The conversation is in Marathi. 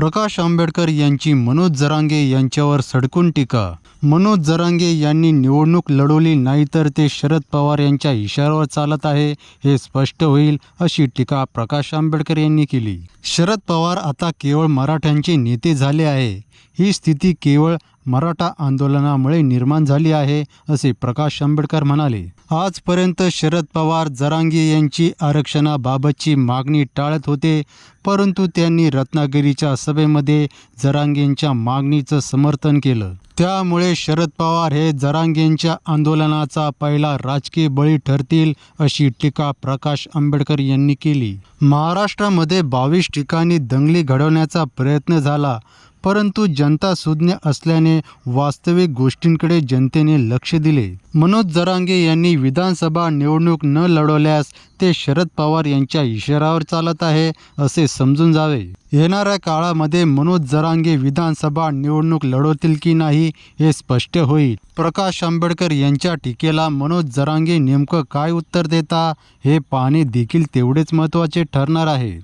प्रकाश आंबेडकर यांची मनोज जरांगे यांच्यावर सडकून टीका. मनोज जरांगे यांनी निवडणूक लढवली नाही तर ते शरद पवार यांच्या इशाऱ्यावर चालत आहे हे स्पष्ट होईल अशी टीका प्रकाश आंबेडकर यांनी केली. शरद पवार आता केवळ मराठ्यांचे नेते झाले आहे. ही स्थिती केवळ मराठा आंदोलनामुळे निर्माण झाली आहे असे प्रकाश आंबेडकर म्हणाले. आजपर्यंत शरद पवार जरांगे यांची आरक्षणाबाबतची मागणी टाळत होते परंतु त्यांनी रत्नागिरीच्या सभेमध्ये जरांगेंच्या मागणीचं समर्थन केलं. त्यामुळे शरद पवार हे जरांगेंच्या आंदोलनाचा पहिला राजकीय बळी ठरतील अशी टीका प्रकाश आंबेडकर यांनी केली. महाराष्ट्रामध्ये बावीस ठिकाणी दंगली घडवण्याचा प्रयत्न झाला. परंतु जनता सुज्ञ असल्याने वास्तविक गोष्टींकडे जनतेने लक्ष दिले. मनोज जरांगे यांनी विधानसभा निवडणूक न लढवल्यास ते शरद पवार यांच्या इशारावर चालत आहे असे समजून जावे. येणाऱ्या काळामध्ये मनोज जरांगे विधानसभा निवडणूक लढवतील की नाही हे स्पष्ट होईल. प्रकाश आंबेडकर यांच्या टीकेला मनोज जरांगे नेमकं काय उत्तर देता हे पाहणे देखील तेवढेच महत्त्वाचे ठरणार आहे.